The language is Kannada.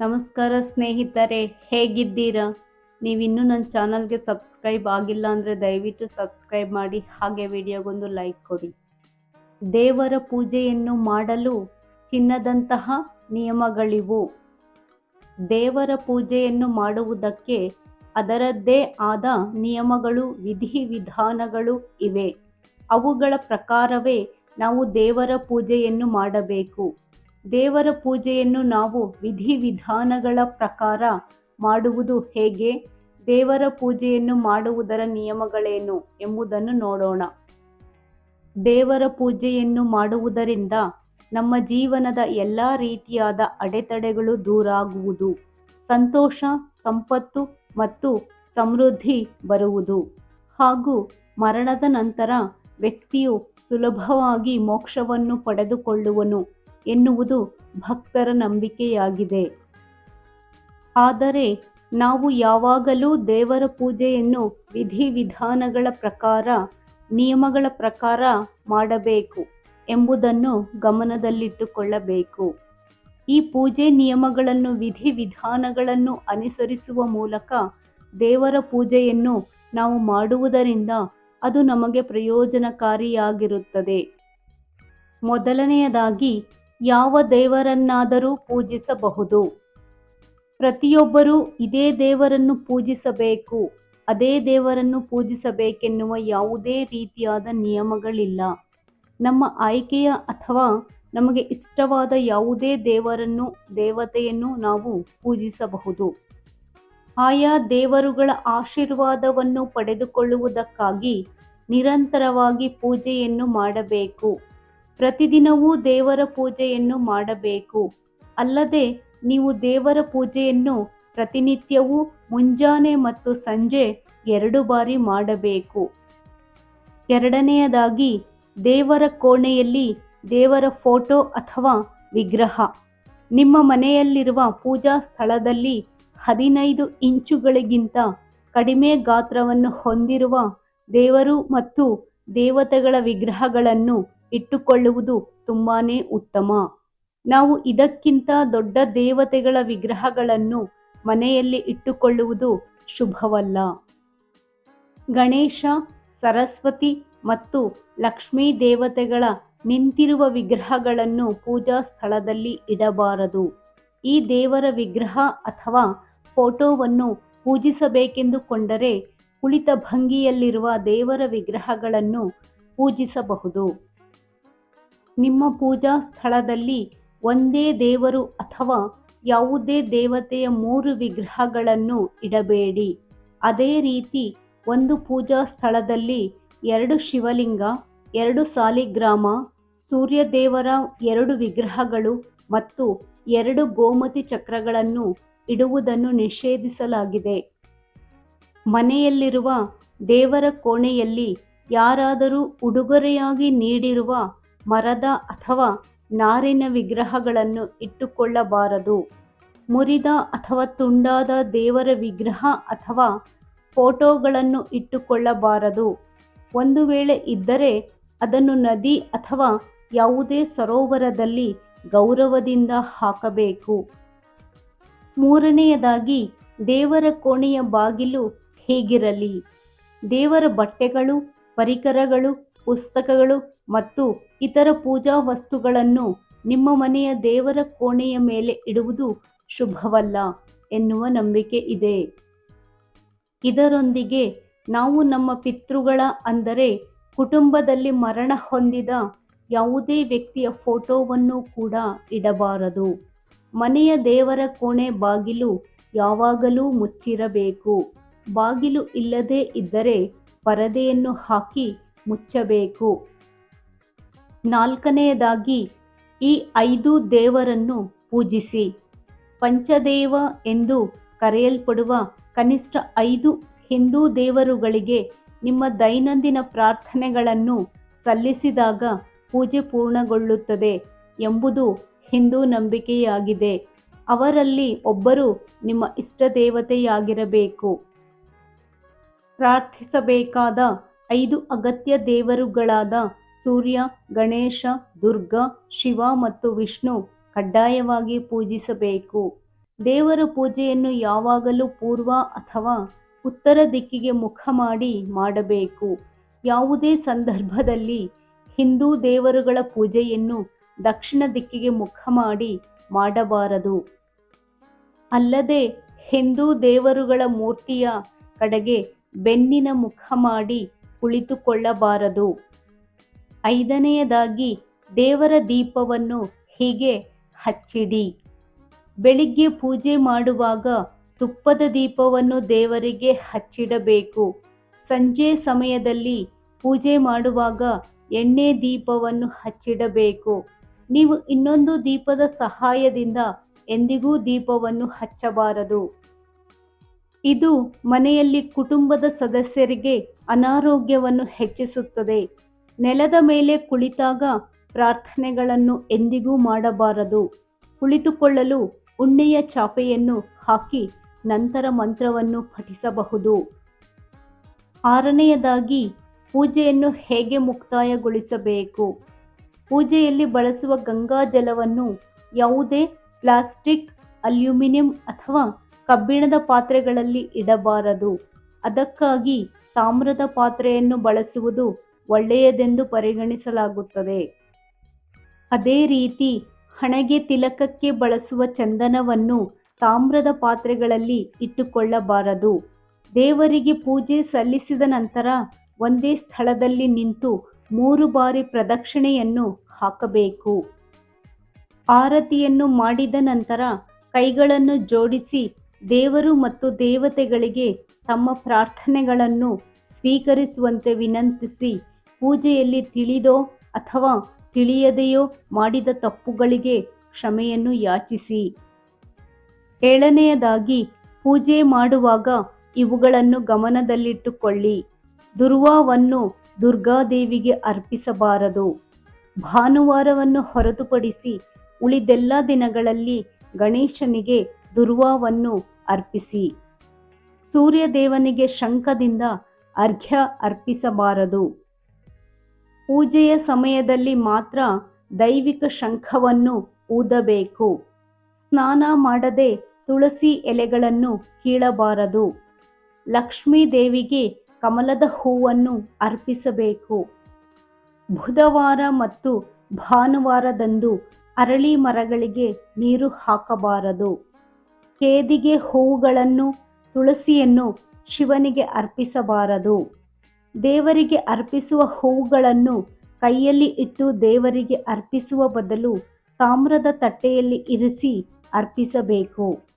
ನಮಸ್ಕಾರ ಸ್ನೇಹಿತರೆ, ಹೇಗಿದ್ದೀರಾ? ನೀವಿನ್ನೂ ನನ್ನ ಚಾನಲ್ಗೆ ಸಬ್ಸ್ಕ್ರೈಬ್ ಆಗಿಲ್ಲ ಅಂದರೆ ದಯವಿಟ್ಟು ಸಬ್ಸ್ಕ್ರೈಬ್ ಮಾಡಿ, ಹಾಗೆ ವಿಡಿಯೋಗೊಂದು ಲೈಕ್ ಕೊಡಿ. ದೇವರ ಪೂಜೆಯನ್ನು ಮಾಡಲು ಚಿನ್ನದಂತಹ ನಿಯಮಗಳಿವು. ದೇವರ ಪೂಜೆಯನ್ನು ಮಾಡುವುದಕ್ಕೆ ಅದರದ್ದೇ ಆದ ನಿಯಮಗಳು ವಿಧಿವಿಧಾನಗಳು ಇವೆ. ಅವುಗಳ ಪ್ರಕಾರವೇ ನಾವು ದೇವರ ಪೂಜೆಯನ್ನು ಮಾಡಬೇಕು. ದೇವರ ಪೂಜೆಯನ್ನು ನಾವು ವಿಧಿವಿಧಾನಗಳ ಪ್ರಕಾರ ಮಾಡುವುದು ಹೇಗೆ? ದೇವರ ಪೂಜೆಯನ್ನು ಮಾಡುವುದರ ನಿಯಮಗಳೇನು ಎಂಬುದನ್ನು ನೋಡೋಣ. ದೇವರ ಪೂಜೆಯನ್ನು ಮಾಡುವುದರಿಂದ ನಮ್ಮ ಜೀವನದ ಎಲ್ಲ ರೀತಿಯಾದ ಅಡೆತಡೆಗಳು ದೂರಾಗುವುದು. ಸಂತೋಷ, ಸಂಪತ್ತು ಮತ್ತು ಸಮೃದ್ಧಿ ಬರುವುದು. ಹಾಗೂ ಮರಣದ ನಂತರ ವ್ಯಕ್ತಿಯು ಸುಲಭವಾಗಿ ಮೋಕ್ಷವನ್ನು ಪಡೆದುಕೊಳ್ಳುವನು. ಎನ್ನುವುದು ಭಕ್ತರ ನಂಬಿಕೆಯಾಗಿದೆ. ಆದರೆ ನಾವು ಯಾವಾಗಲೂ ದೇವರ ಪೂಜೆಯನ್ನು ವಿಧಿವಿಧಾನಗಳ ಪ್ರಕಾರ, ನಿಯಮಗಳ ಪ್ರಕಾರ ಮಾಡಬೇಕು ಎಂಬುದನ್ನು ಗಮನದಲ್ಲಿಟ್ಟುಕೊಳ್ಳಬೇಕು. ಈ ಪೂಜೆ ನಿಯಮಗಳನ್ನು ವಿಧಿವಿಧಾನಗಳನ್ನು ಅನುಸರಿಸುವ ಮೂಲಕ ದೇವರ ಪೂಜೆಯನ್ನು ನಾವು ಮಾಡುವುದರಿಂದ ಅದು ನಮಗೆ ಪ್ರಯೋಜನಕಾರಿಯಾಗಿರುತ್ತದೆ. ಮೊದಲನೆಯದಾಗಿ ಯಾವ ದೇವರನ್ನಾದರೂ ಪೂಜಿಸಬಹುದು. ಪ್ರತಿಯೊಬ್ಬರೂ ಇದೇ ದೇವರನ್ನು ಪೂಜಿಸಬೇಕು, ಅದೇ ದೇವರನ್ನು ಪೂಜಿಸಬೇಕೆನ್ನುವ ಯಾವುದೇ ರೀತಿಯಾದ ನಿಯಮಗಳಿಲ್ಲ. ನಮ್ಮ ಆಯ್ಕೆಯ ಅಥವಾ ನಮಗೆ ಇಷ್ಟವಾದ ಯಾವುದೇ ದೇವರನ್ನು, ದೇವತೆಯನ್ನು ನಾವು ಪೂಜಿಸಬಹುದು. ಆಯಾ ದೇವರುಗಳ ಆಶೀರ್ವಾದವನ್ನು ಪಡೆದುಕೊಳ್ಳುವುದಕ್ಕಾಗಿ ನಿರಂತರವಾಗಿ ಪೂಜೆಯನ್ನು ಮಾಡಬೇಕು. ಪ್ರತಿದಿನವೂ ದೇವರ ಪೂಜೆಯನ್ನು ಮಾಡಬೇಕು. ಅಲ್ಲದೆ ನೀವು ದೇವರ ಪೂಜೆಯನ್ನು ಪ್ರತಿನಿತ್ಯವೂ ಮುಂಜಾನೆ ಮತ್ತು ಸಂಜೆ ಎರಡು ಬಾರಿ ಮಾಡಬೇಕು. ಎರಡನೆಯದಾಗಿ, ದೇವರ ಕೋಣೆಯಲ್ಲಿ ದೇವರ ಫೋಟೋ ಅಥವಾ ವಿಗ್ರಹ. ನಿಮ್ಮ ಮನೆಯಲ್ಲಿರುವ ಪೂಜಾ ಸ್ಥಳದಲ್ಲಿ ಹದಿನೈದು ಇಂಚುಗಳಿಗಿಂತ ಕಡಿಮೆ ಗಾತ್ರವನ್ನು ಹೊಂದಿರುವ ದೇವರು ಮತ್ತು ದೇವತೆಗಳ ವಿಗ್ರಹಗಳನ್ನು ಇಟ್ಟುಕೊಳ್ಳುವುದು ತುಂಬಾನೇ ಉತ್ತಮ. ನಾವು ಇದಕ್ಕಿಂತ ದೊಡ್ಡ ದೇವತೆಗಳ ವಿಗ್ರಹಗಳನ್ನು ಮನೆಯಲ್ಲಿ ಇಟ್ಟುಕೊಳ್ಳುವುದು ಶುಭವಲ್ಲ. ಗಣೇಶ, ಸರಸ್ವತಿ ಮತ್ತು ಲಕ್ಷ್ಮೀ ದೇವತೆಗಳ ನಿಂತಿರುವ ವಿಗ್ರಹಗಳನ್ನು ಪೂಜಾ ಸ್ಥಳದಲ್ಲಿ ಇಡಬಾರದು. ಈ ದೇವರ ವಿಗ್ರಹ ಅಥವಾ ಫೋಟೋವನ್ನು ಪೂಜಿಸಬೇಕೆಂದುಕೊಂಡರೆ ಕುಳಿತ ಭಂಗಿಯಲ್ಲಿರುವ ದೇವರ ವಿಗ್ರಹಗಳನ್ನು ಪೂಜಿಸಬಹುದು. ನಿಮ್ಮ ಪೂಜಾ ಸ್ಥಳದಲ್ಲಿ ಒಂದೇ ದೇವರು ಅಥವಾ ಯಾವುದೇ ದೇವತೆಯ ಮೂರು ವಿಗ್ರಹಗಳನ್ನು ಇಡಬೇಡಿ. ಅದೇ ರೀತಿ ಒಂದು ಪೂಜಾ ಸ್ಥಳದಲ್ಲಿ ಎರಡು ಶಿವಲಿಂಗ, ಎರಡು ಸಾಲಿಗ್ರಾಮ, ಸೂರ್ಯದೇವರ ಎರಡು ವಿಗ್ರಹಗಳು ಮತ್ತು ಎರಡು ಗೋಮತಿ ಚಕ್ರಗಳನ್ನು ಇಡುವುದನ್ನು ನಿಷೇಧಿಸಲಾಗಿದೆ. ಮನೆಯಲ್ಲಿರುವ ದೇವರ ಕೋಣೆಯಲ್ಲಿ ಯಾರಾದರೂ ಉಡುಗೊರೆಯಾಗಿ ನೀಡಿರುವ ಮರದ ಅಥವಾ ನಾರಿನ ವಿಗ್ರಹಗಳನ್ನು ಇಟ್ಟುಕೊಳ್ಳಬಾರದು. ಮುರಿದ ಅಥವಾ ತುಂಡಾದ ದೇವರ ವಿಗ್ರಹ ಅಥವಾ ಫೋಟೋಗಳನ್ನು ಇಟ್ಟುಕೊಳ್ಳಬಾರದು. ಒಂದು ವೇಳೆ ಇದ್ದರೆ ಅದನ್ನು ನದಿ ಅಥವಾ ಯಾವುದೇ ಸರೋವರದಲ್ಲಿ ಗೌರವದಿಂದ ಹಾಕಬೇಕು. ಮೂರನೆಯದಾಗಿ, ದೇವರ ಕೋಣೆಯ ಬಾಗಿಲು ಹೀಗಿರಲಿ? ದೇವರ ಬಟ್ಟೆಗಳು, ಪರಿಕರಗಳು, ಪುಸ್ತಕಗಳು ಮತ್ತು ಇತರ ಪೂಜಾ ವಸ್ತುಗಳನ್ನು ನಿಮ್ಮ ಮನೆಯ ದೇವರ ಕೋಣೆಯ ಮೇಲೆ ಇಡುವುದು ಶುಭವಲ್ಲ ಎನ್ನುವ ನಂಬಿಕೆ ಇದೆ. ಇದರೊಂದಿಗೆ ನಾವು ನಮ್ಮ ಪಿತೃಗಳ ಅಂದರೆ ಕುಟುಂಬದಲ್ಲಿ ಮರಣ ಹೊಂದಿದ ಯಾವುದೇ ವ್ಯಕ್ತಿಯ ಫೋಟೋವನ್ನು ಕೂಡ ಇಡಬಾರದು. ಮನೆಯ ದೇವರ ಕೋಣೆ ಬಾಗಿಲು ಯಾವಾಗಲೂ ಮುಚ್ಚಿರಬೇಕು. ಬಾಗಿಲು ಇಲ್ಲದೇ ಇದ್ದರೆ ಪರದೆಯನ್ನು ಹಾಕಿ ಮುಚ್ಚಬೇಕು. ನಾಲ್ಕನೆಯದಾಗಿ ಈ ಐದು ದೇವರನ್ನು ಪೂಜಿಸಿ. ಪಂಚದೇವ ಎಂದು ಕರೆಯಲ್ಪಡುವ ಕನಿಷ್ಠ ಐದು ಹಿಂದೂ ದೇವರುಗಳಿಗೆ ನಿಮ್ಮ ದೈನಂದಿನ ಪ್ರಾರ್ಥನೆಗಳನ್ನು ಸಲ್ಲಿಸಿದಾಗ ಪೂಜೆ ಪೂರ್ಣಗೊಳ್ಳುತ್ತದೆ ಎಂಬುದು ಹಿಂದೂ ನಂಬಿಕೆಯಾಗಿದೆ. ಅವರಲ್ಲಿ ಒಬ್ಬರು ನಿಮ್ಮ ಇಷ್ಟ ದೇವತೆಯಾಗಿರಬೇಕು ಪ್ರಾರ್ಥಿಸಬೇಕಾದ ಐದು ಅಗತ್ಯ ದೇವರುಗಳಾದ ಸೂರ್ಯ, ಗಣೇಶ, ದುರ್ಗಾ, ಶಿವ ಮತ್ತು ವಿಷ್ಣು ಕಡ್ಡಾಯವಾಗಿ ಪೂಜಿಸಬೇಕು. ದೇವರ ಪೂಜೆಯನ್ನು ಯಾವಾಗಲೂ ಪೂರ್ವ ಅಥವಾ ಉತ್ತರ ದಿಕ್ಕಿಗೆ ಮುಖ ಮಾಡಿ ಮಾಡಬೇಕು. ಯಾವುದೇ ಸಂದರ್ಭದಲ್ಲಿ ಹಿಂದೂ ದೇವರುಗಳ ಪೂಜೆಯನ್ನು ದಕ್ಷಿಣ ದಿಕ್ಕಿಗೆ ಮುಖ ಮಾಡಿ ಮಾಡಬಾರದು. ಅಲ್ಲದೆ ಹಿಂದೂ ದೇವರುಗಳ ಮೂರ್ತಿಯ ಕಡೆಗೆ ಬೆನ್ನಿನ ಮುಖ ಮಾಡಿ ಕುಳಿತುಕೊಳ್ಳಬಾರದು. ಐದನೆಯದಾಗಿ, ದೇವರ ದೀಪವನ್ನು ಹೀಗೆ ಹಚ್ಚಿಡಿ. ಬೆಳಿಗ್ಗೆ ಪೂಜೆ ಮಾಡುವಾಗ ತುಪ್ಪದ ದೀಪವನ್ನು ದೇವರಿಗೆ ಹಚ್ಚಿಡಬೇಕು. ಸಂಜೆ ಸಮಯದಲ್ಲಿ ಪೂಜೆ ಮಾಡುವಾಗ ಎಣ್ಣೆ ದೀಪವನ್ನು ಹಚ್ಚಿಡಬೇಕು. ನೀವು ಇನ್ನೊಂದು ದೀಪದ ಸಹಾಯದಿಂದ ಎಂದಿಗೂ ದೀಪವನ್ನು ಹಚ್ಚಬಾರದು. ಇದು ಮನೆಯಲ್ಲಿ ಕುಟುಂಬದ ಸದಸ್ಯರಿಗೆ ಅನಾರೋಗ್ಯವನ್ನು ಹೆಚ್ಚಿಸುತ್ತದೆ. ನೆಲದ ಮೇಲೆ ಕುಳಿತಾಗ ಪ್ರಾರ್ಥನೆಗಳನ್ನು ಎಂದಿಗೂ ಮಾಡಬಾರದು. ಕುಳಿತುಕೊಳ್ಳಲು ಉಣ್ಣೆಯ ಚಾಪೆಯನ್ನು ಹಾಕಿ ನಂತರ ಮಂತ್ರವನ್ನು ಪಠಿಸಬಹುದು. ಆರನೆಯದಾಗಿ, ಪೂಜೆಯನ್ನು ಹೇಗೆ ಮುಕ್ತಾಯಗೊಳಿಸಬೇಕು? ಪೂಜೆಯಲ್ಲಿ ಬಳಸುವ ಗಂಗಾ ಜಲವನ್ನು ಯಾವುದೇ ಪ್ಲಾಸ್ಟಿಕ್, ಅಲ್ಯೂಮಿನಿಯಂ ಅಥವಾ ಕಬ್ಬಿಣದ ಪಾತ್ರೆಗಳಲ್ಲಿ ಇಡಬಾರದು. ಅದಕ್ಕಾಗಿ ತಾಮ್ರದ ಪಾತ್ರೆಯನ್ನು ಬಳಸುವುದು ಒಳ್ಳೆಯದೆಂದು ಪರಿಗಣಿಸಲಾಗುತ್ತದೆ. ಅದೇ ರೀತಿ ಹಣೆಗೆ ತಿಲಕಕ್ಕೆ ಬಳಸುವ ಚಂದನವನ್ನು ತಾಮ್ರದ ಪಾತ್ರೆಗಳಲ್ಲಿ ಇಟ್ಟುಕೊಳ್ಳಬಾರದು. ದೇವರಿಗೆ ಪೂಜೆ ಸಲ್ಲಿಸಿದ ನಂತರ ಒಂದೇ ಸ್ಥಳದಲ್ಲಿ ನಿಂತು ಮೂರು ಬಾರಿ ಪ್ರದಕ್ಷಿಣೆಯನ್ನು ಹಾಕಬೇಕು. ಆರತಿಯನ್ನು ಮಾಡಿದ ನಂತರ ಕೈಗಳನ್ನು ಜೋಡಿಸಿ ದೇವರು ಮತ್ತು ದೇವತೆಗಳಿಗೆ ತಮ್ಮ ಪ್ರಾರ್ಥನೆಗಳನ್ನು ಸ್ವೀಕರಿಸುವಂತೆ ವಿನಂತಿಸಿ ಪೂಜೆಯಲ್ಲಿ ತಿಳಿದೋ ಅಥವಾ ತಿಳಿಯದೆಯೋ ಮಾಡಿದ ತಪ್ಪುಗಳಿಗೆ ಕ್ಷಮೆಯನ್ನು ಯಾಚಿಸಿ. ಏಳನೆಯದಾಗಿ, ಪೂಜೆ ಮಾಡುವಾಗ ಇವುಗಳನ್ನು ಗಮನದಲ್ಲಿಟ್ಟುಕೊಳ್ಳಿ. ದುರ್ವಾವನ್ನು ದುರ್ಗಾದೇವಿಗೆ ಅರ್ಪಿಸಬಾರದು. ಭಾನುವಾರವನ್ನು ಹೊರತುಪಡಿಸಿ ಉಳಿದೆಲ್ಲ ದಿನಗಳಲ್ಲಿ ಗಣೇಶನಿಗೆ ದುರ್ವಾವನ್ನು ಅರ್ಪಿಸಿ. ಸೂರ್ಯದೇವನಿಗೆ ಶಂಖದಿಂದ ಅರ್ಘ್ಯ ಅರ್ಪಿಸಬಾರದು. ಪೂಜೆಯ ಸಮಯದಲ್ಲಿ ಮಾತ್ರ ದೈವಿಕ ಶಂಖವನ್ನು ಊದಬೇಕು. ಸ್ನಾನ ಮಾಡದೆ ತುಳಸಿ ಎಲೆಗಳನ್ನು ಕೀಳಬಾರದು. ಲಕ್ಷ್ಮೀ ದೇವಿಗೆ ಕಮಲದ ಹೂವನ್ನು ಅರ್ಪಿಸಬೇಕು. ಬುಧವಾರ ಮತ್ತು ಭಾನುವಾರದಂದು ಅರಳಿ ಮರಗಳಿಗೆ ನೀರು ಹಾಕಬಾರದು. ಕೇದಿಗೆ ಹೂವುಗಳನ್ನು ತುಳಸಿಯನ್ನು ಶಿವನಿಗೆ ಅರ್ಪಿಸಬಾರದು. ದೇವರಿಗೆ ಅರ್ಪಿಸುವ ಹೂವುಗಳನ್ನು ಕೈಯಲ್ಲಿ ಇಟ್ಟು ದೇವರಿಗೆ ಅರ್ಪಿಸುವ ಬದಲು ತಾಮ್ರದ ತಟ್ಟೆಯಲ್ಲಿ ಇರಿಸಿ ಅರ್ಪಿಸಬೇಕು.